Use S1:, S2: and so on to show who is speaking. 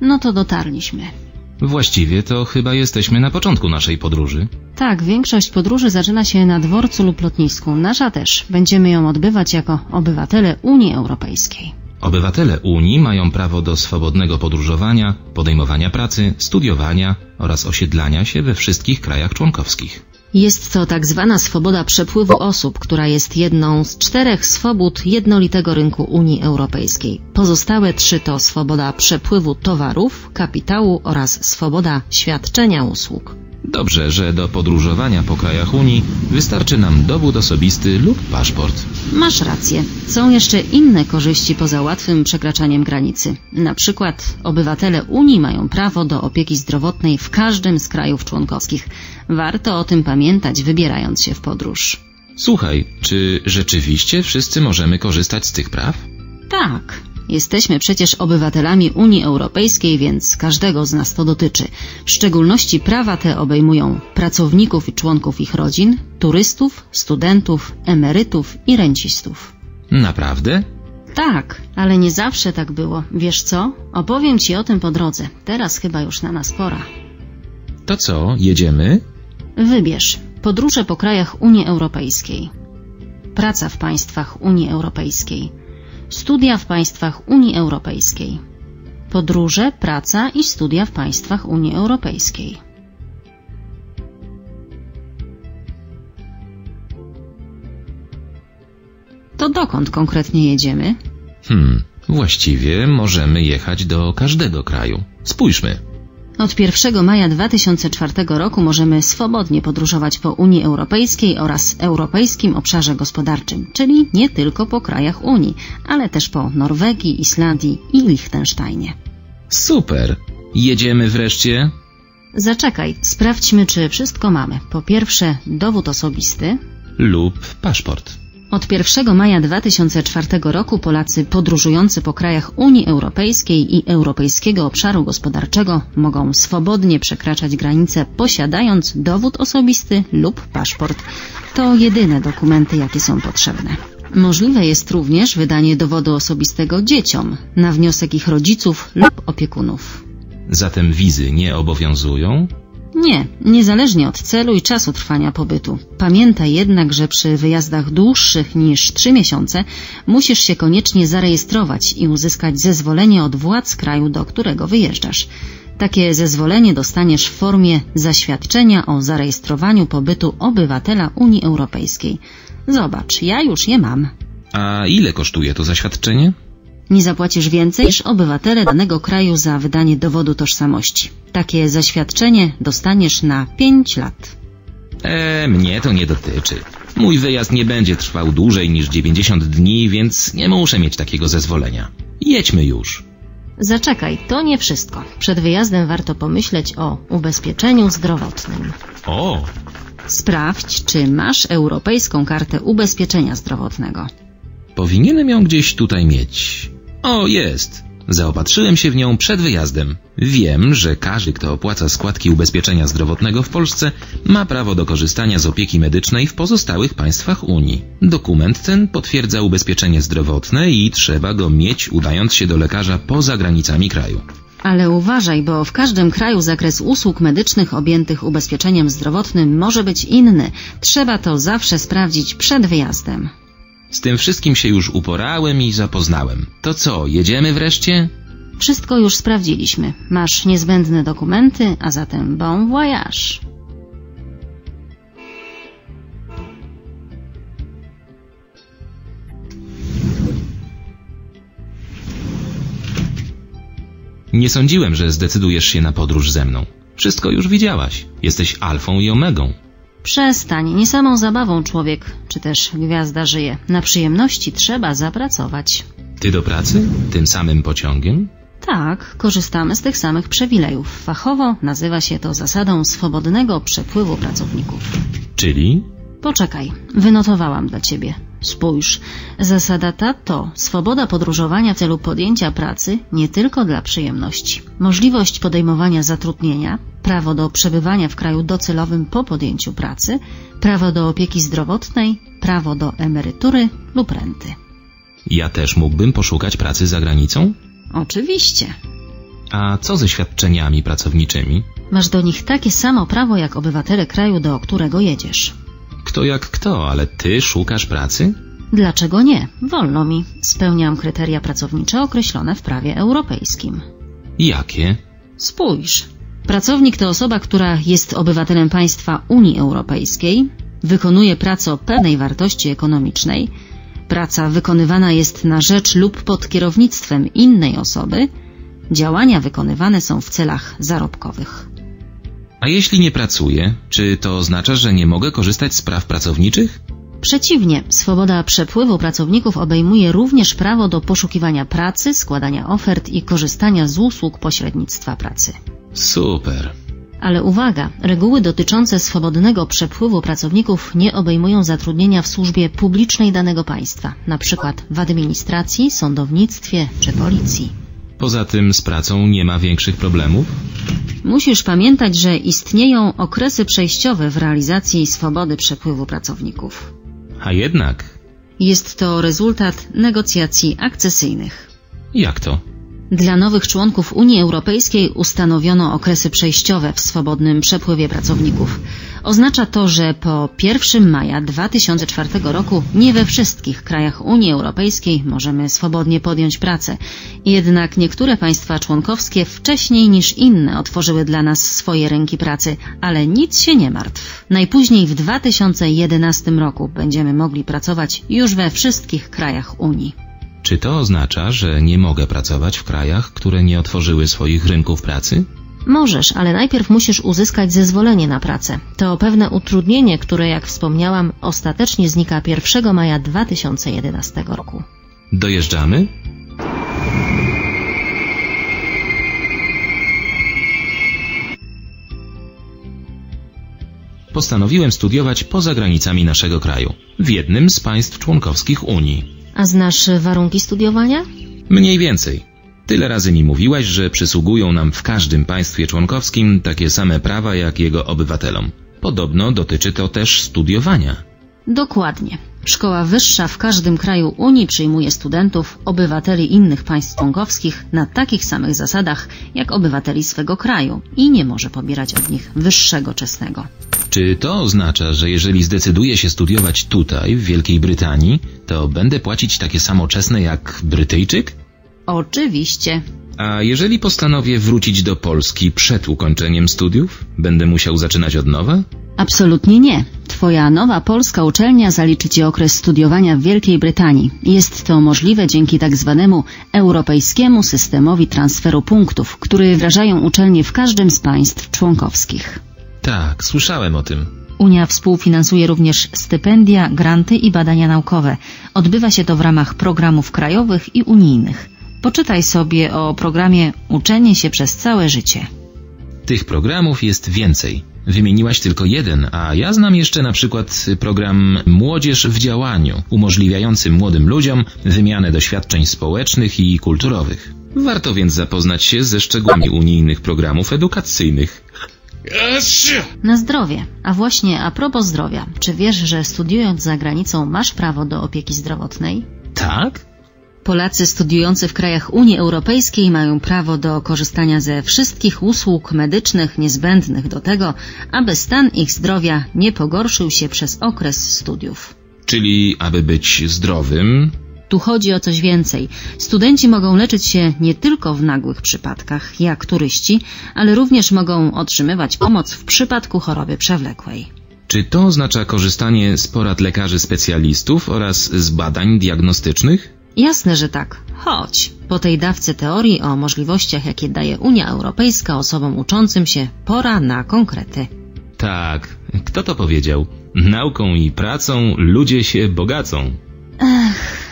S1: No to dotarliśmy.
S2: Właściwie to chyba jesteśmy na początku naszej podróży.
S1: Tak, większość podróży zaczyna się na dworcu lub lotnisku. Nasza też. Będziemy ją odbywać jako obywatele Unii Europejskiej.
S2: Obywatele Unii mają prawo do swobodnego podróżowania, podejmowania pracy, studiowania oraz osiedlania się we wszystkich krajach członkowskich.
S1: Jest to tak zwana swoboda przepływu osób, która jest jedną z czterech swobód jednolitego rynku Unii Europejskiej. Pozostałe trzy to swoboda przepływu towarów, kapitału oraz swoboda świadczenia usług.
S2: Dobrze, że do podróżowania po krajach Unii wystarczy nam dowód osobisty lub paszport.
S1: Masz rację. Są jeszcze inne korzyści poza łatwym przekraczaniem granicy. Na przykład obywatele Unii mają prawo do opieki zdrowotnej w każdym z krajów członkowskich. Warto o tym pamiętać, wybierając się w podróż.
S2: Słuchaj, czy rzeczywiście wszyscy możemy korzystać z tych praw?
S1: Tak. Jesteśmy przecież obywatelami Unii Europejskiej, więc każdego z nas to dotyczy. W szczególności prawa te obejmują pracowników i członków ich rodzin, turystów, studentów, emerytów i rencistów.
S2: Naprawdę?
S1: Tak, ale nie zawsze tak było. Wiesz co? Opowiem ci o tym po drodze. Teraz chyba już na nas pora.
S2: To co, jedziemy?
S1: Wybierz podróże po krajach Unii Europejskiej, praca w państwach Unii Europejskiej, studia w państwach Unii Europejskiej, podróże, praca i studia w państwach Unii Europejskiej. To dokąd konkretnie jedziemy?
S2: Hmm, właściwie możemy jechać do każdego kraju. Spójrzmy.
S1: Od 1 maja 2004 roku możemy swobodnie podróżować po Unii Europejskiej oraz Europejskim Obszarze Gospodarczym, czyli nie tylko po krajach Unii, ale też po Norwegii, Islandii i Liechtensteinie.
S2: Super! Jedziemy wreszcie?
S1: Zaczekaj, sprawdźmy, czy wszystko mamy. Po pierwsze, dowód osobisty.
S2: Lub paszport.
S1: Od 1 maja 2004 roku Polacy podróżujący po krajach Unii Europejskiej i Europejskiego Obszaru Gospodarczego mogą swobodnie przekraczać granice posiadając dowód osobisty lub paszport. To jedyne dokumenty, jakie są potrzebne. Możliwe jest również wydanie dowodu osobistego dzieciom na wniosek ich rodziców lub opiekunów.
S2: Zatem wizy nie obowiązują?
S1: Nie, niezależnie od celu i czasu trwania pobytu. Pamiętaj jednak, że przy wyjazdach dłuższych niż 3 miesiące musisz się koniecznie zarejestrować i uzyskać zezwolenie od władz kraju, do którego wyjeżdżasz. Takie zezwolenie dostaniesz w formie zaświadczenia o zarejestrowaniu pobytu obywatela Unii Europejskiej. Zobacz, ja już je mam.
S2: A ile kosztuje to zaświadczenie?
S1: Nie zapłacisz więcej niż obywatele danego kraju za wydanie dowodu tożsamości. Takie zaświadczenie dostaniesz na 5 lat.
S2: E, mnie to nie dotyczy. Mój wyjazd nie będzie trwał dłużej niż 90 dni, więc nie muszę mieć takiego zezwolenia. Jedźmy już.
S1: Zaczekaj, to nie wszystko. Przed wyjazdem warto pomyśleć o ubezpieczeniu zdrowotnym.
S2: O,
S1: Sprawdź, czy masz europejską kartę ubezpieczenia zdrowotnego.
S2: powinienem ją gdzieś tutaj mieć. O, jest. Zaopatrzyłem się w nią przed wyjazdem. Wiem, że każdy, kto opłaca składki ubezpieczenia zdrowotnego w Polsce, ma prawo do korzystania z opieki medycznej w pozostałych państwach Unii. Dokument ten potwierdza ubezpieczenie zdrowotne i trzeba go mieć, udając się do lekarza poza granicami kraju.
S1: Ale uważaj, bo w każdym kraju zakres usług medycznych objętych ubezpieczeniem zdrowotnym może być inny. Trzeba to zawsze sprawdzić przed wyjazdem.
S2: Z tym wszystkim się już uporałem i zapoznałem. To co, jedziemy wreszcie?
S1: Wszystko już sprawdziliśmy. Masz niezbędne dokumenty, a zatem bon voyage.
S2: Nie sądziłem, że zdecydujesz się na podróż ze mną. Wszystko już widziałaś. Jesteś alfą i omegą.
S1: Przestań, nie samą zabawą człowiek, czy też gwiazda żyje. Na przyjemności trzeba zapracować.
S2: Ty do pracy? Tym samym pociągiem?
S1: Tak, korzystamy z tych samych przywilejów. Fachowo nazywa się to zasadą swobodnego przepływu pracowników.
S2: Czyli?
S1: Poczekaj, wynotowałam dla ciebie. Spójrz, zasada ta to swoboda podróżowania w celu podjęcia pracy nie tylko dla przyjemności. Możliwość podejmowania zatrudnienia, prawo do przebywania w kraju docelowym po podjęciu pracy, prawo do opieki zdrowotnej, prawo do emerytury lub renty.
S2: Ja też mógłbym poszukać pracy za granicą?
S1: Oczywiście.
S2: A co ze świadczeniami pracowniczymi?
S1: Masz do nich takie samo prawo jak obywatele kraju, do którego jedziesz.
S2: Kto jak kto, ale ty szukasz pracy?
S1: Dlaczego nie? Wolno mi. Spełniam kryteria pracownicze określone w prawie europejskim.
S2: Jakie?
S1: Spójrz. Pracownik to osoba, która jest obywatelem państwa Unii Europejskiej, wykonuje pracę o pewnej wartości ekonomicznej, praca wykonywana jest na rzecz lub pod kierownictwem innej osoby, działania wykonywane są w celach zarobkowych.
S2: A jeśli nie pracuję, czy to oznacza, że nie mogę korzystać z praw pracowniczych?
S1: Przeciwnie, swoboda przepływu pracowników obejmuje również prawo do poszukiwania pracy, składania ofert i korzystania z usług pośrednictwa pracy.
S2: Super.
S1: Ale uwaga, reguły dotyczące swobodnego przepływu pracowników nie obejmują zatrudnienia w służbie publicznej danego państwa, np. w administracji, sądownictwie czy policji.
S2: Poza tym z pracą nie ma większych problemów?
S1: Musisz pamiętać, że istnieją okresy przejściowe w realizacji swobody przepływu pracowników.
S2: A jednak.
S1: Jest to rezultat negocjacji akcesyjnych.
S2: Jak to?
S1: Dla nowych członków Unii Europejskiej ustanowiono okresy przejściowe w swobodnym przepływie pracowników. Oznacza to, że po 1 maja 2004 roku nie we wszystkich krajach Unii Europejskiej możemy swobodnie podjąć pracę. Jednak niektóre państwa członkowskie wcześniej niż inne otworzyły dla nas swoje rynki pracy, ale nic się nie martw. Najpóźniej w 2011 roku będziemy mogli pracować już we wszystkich krajach Unii.
S2: Czy to oznacza, że nie mogę pracować w krajach, które nie otworzyły swoich rynków pracy?
S1: Możesz, ale najpierw musisz uzyskać zezwolenie na pracę. To pewne utrudnienie, które, jak wspomniałam, ostatecznie znika 1 maja 2011 roku.
S2: Dojeżdżamy? Postanowiłem studiować poza granicami naszego kraju, w jednym z państw członkowskich Unii.
S1: A znasz warunki studiowania?
S2: Mniej więcej. Tyle razy mi mówiłaś, że przysługują nam w każdym państwie członkowskim takie same prawa jak jego obywatelom. Podobno dotyczy to też studiowania.
S1: Dokładnie. Szkoła wyższa w każdym kraju Unii przyjmuje studentów, obywateli innych państw członkowskich na takich samych zasadach jak obywateli swego kraju i nie może pobierać od nich wyższego czesnego.
S2: Czy to oznacza, że jeżeli zdecyduję się studiować tutaj, w Wielkiej Brytanii, to będę płacić takie samo czesne jak Brytyjczyk?
S1: Oczywiście.
S2: A jeżeli postanowię wrócić do Polski przed ukończeniem studiów, będę musiał zaczynać od nowa?
S1: Absolutnie nie. Twoja nowa polska uczelnia zaliczy Ci okres studiowania w Wielkiej Brytanii. Jest to możliwe dzięki tak zwanemu europejskiemu systemowi transferu punktów, który wdrażają uczelnie w każdym z państw członkowskich.
S2: Tak, słyszałem o tym.
S1: Unia współfinansuje również stypendia, granty i badania naukowe. Odbywa się to w ramach programów krajowych i unijnych. Poczytaj sobie o programie Uczenie się przez całe życie.
S2: Tych programów jest więcej. Wymieniłaś tylko jeden, a ja znam jeszcze na przykład program Młodzież w działaniu, umożliwiający młodym ludziom wymianę doświadczeń społecznych i kulturowych. Warto więc zapoznać się ze szczegółami unijnych programów edukacyjnych.
S1: Na zdrowie. A właśnie a propos zdrowia, czy wiesz, że studiując za granicą masz prawo do opieki zdrowotnej?
S2: Tak?
S1: Polacy studiujący w krajach Unii Europejskiej mają prawo do korzystania ze wszystkich usług medycznych niezbędnych do tego, aby stan ich zdrowia nie pogorszył się przez okres studiów.
S2: Czyli, aby być zdrowym,
S1: Tu chodzi o coś więcej. Studenci mogą leczyć się nie tylko w nagłych przypadkach, jak turyści, ale również mogą otrzymywać pomoc w przypadku choroby przewlekłej.
S2: czy to oznacza korzystanie z porad lekarzy specjalistów oraz z badań diagnostycznych?
S1: Jasne, że tak. Chodź. Po tej dawce teorii o możliwościach, jakie daje Unia Europejska osobom uczącym się, pora na konkrety.
S2: Tak, kto to powiedział? Nauką i pracą ludzie się bogacą.
S1: Ech,